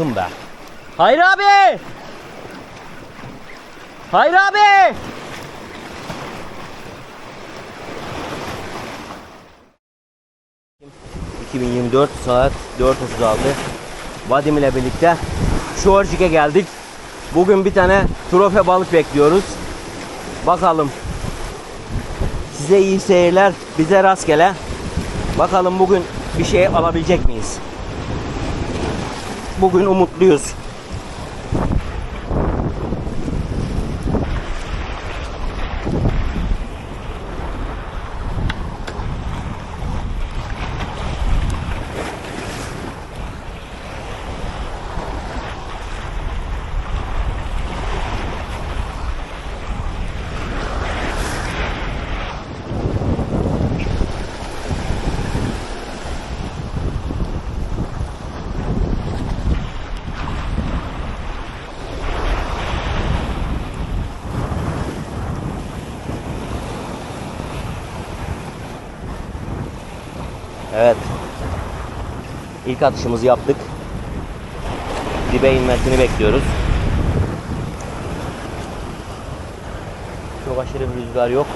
Aldım be. Hayır abi! Hayır abi! ...2024 saat 4.36... ...Vadim ile birlikte... ...Şuorcik'e geldik. Bugün bir tane trofe balık bekliyoruz. Bakalım. Size iyi seyirler, bize rastgele. Bakalım bugün bir şey alabilecek miyiz? Bugün umutluyuz. Evet. İlk atışımızı yaptık. Dibe inmesini bekliyoruz. Çok aşırı bir rüzgar yok.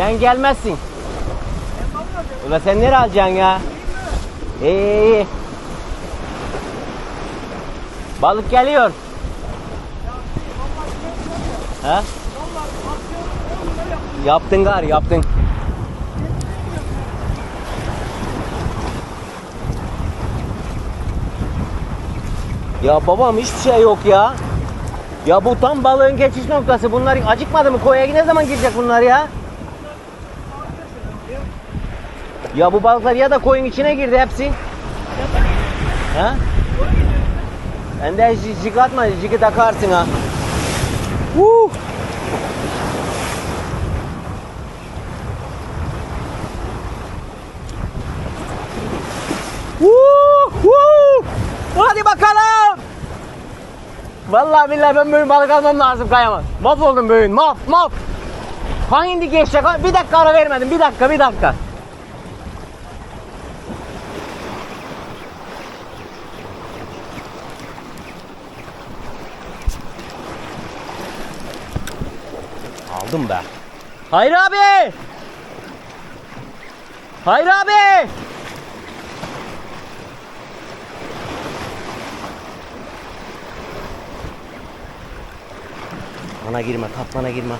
Sen gelmezsin. Ulan sen nereye alacaksın ya? İyi iyi. Balık geliyor. Ha? Yaptın gar yaptın. Ya babam hiçbir şey yok ya. Ya bu tam balığın geçiş noktası. Bunlar acıkmadı mı? Koya ne zaman girecek bunlar ya? Ya bu balıklar ya da koyun içine girdi hepsi. Ha? Ben de jig atma, jigi takarsın ha. Woo! Woo! Woo! Hadi bakalım. Vallahi billahi ben bugün balık almam lazım kayamaz. Maf oldum bugün, maf maf. Hangi geçecek? Bir dakika ara vermedim, bir dakika, bir dakika. Aldım be. Hayır abi. Hayır abi. Bana girme, kaplana girme.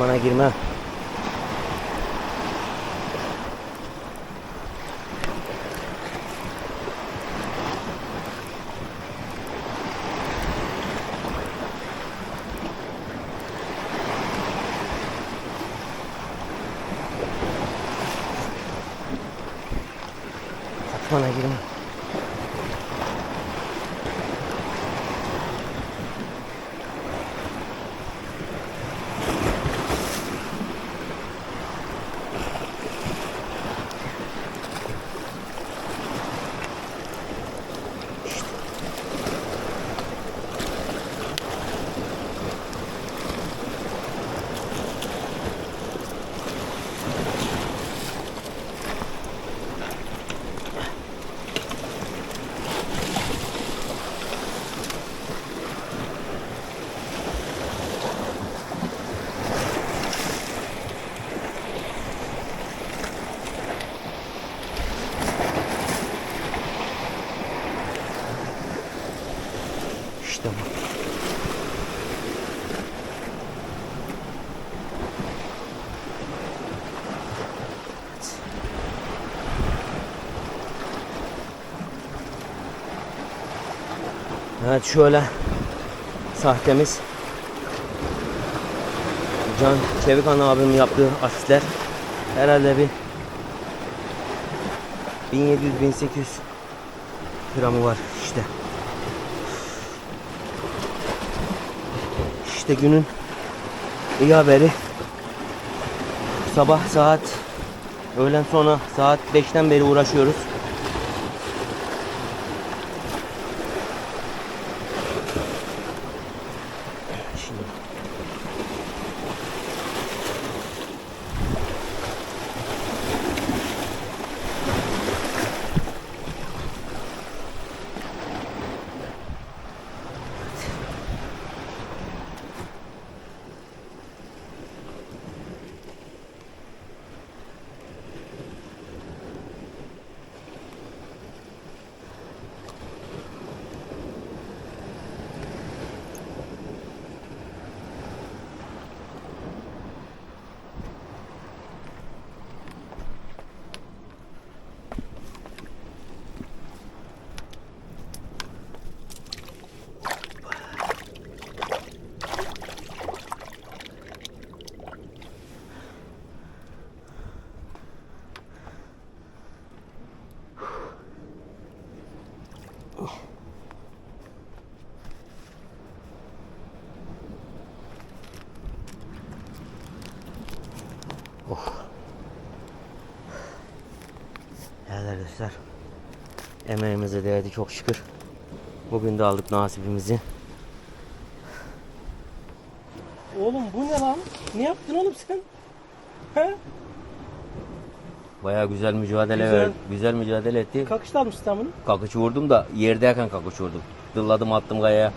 Katmana girme. Katmana girme. Evet şöyle sahtemiz Can Çevikan abimin yaptığı asistler herhalde bir 1700-1800 gramı var işte. İşte günün iyi haberi. Sabah saat öğlen sonra saat 5'ten beri uğraşıyoruz. Actually. Şimdi Evet arkadaşlar. Emeğimize değdi çok şükür. Bugün de aldık nasibimizi. Oğlum bu ne lan? Ne yaptın oğlum sen? He? Baya güzel mücadele Güzel. ver- güzel mücadele etti. Kakışta almışsın sen bunu. Kakıç vurdum da yerdeyken kakıç vurdum. Dılladım attım kayaya.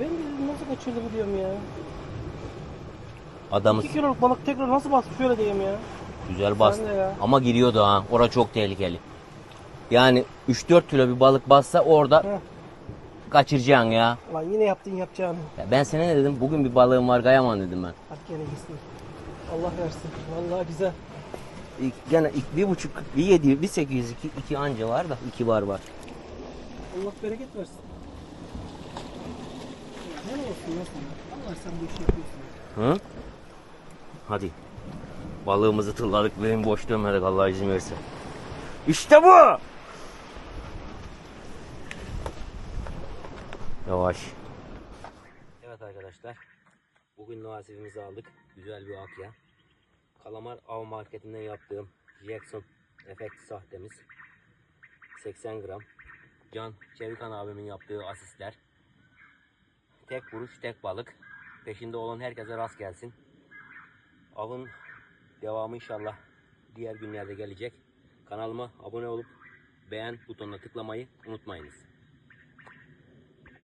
Ben de nasıl kaçırdı bu diyorum ya. Adamız 2 kiloluk balık tekrar nasıl bastı şöyle diyeyim ya. güzel bastı. Ya. Ama giriyordu ha. Ora çok tehlikeli. Yani 3-4 kilo bir balık bassa orada Heh. kaçıracaksın ya. Lan yine yaptın yapacağını. Ya Ben sana ne dedim? Bugün bir balığım var kayaman dedim ben. Hadi gene gitsin. Allah versin. Vallahi güzel. İlk- Gene ilk bir buçuk, bir yedi, bir sekiz yüz, iki, iki anca var da iki var var. Allah bereket versin. Ne olsun ya sana? Allah sen bu işi yapıyorsun. Hı? Hadi. Balığımızı tırladık. Benim boş dönmedik Allah izin verirse. İşte bu! Yavaş. Evet arkadaşlar. Bugün nasibimizi aldık. Güzel bir akya. Kalamar av marketinden yaptığım Jackson efekt sahtemiz. 80 gram. Can Çevikan abimin yaptığı asistler. Tek vuruş tek balık. Peşinde olan herkese rast gelsin. Avın devamı inşallah diğer günlerde gelecek. Kanalıma abone olup beğen butonuna tıklamayı unutmayınız.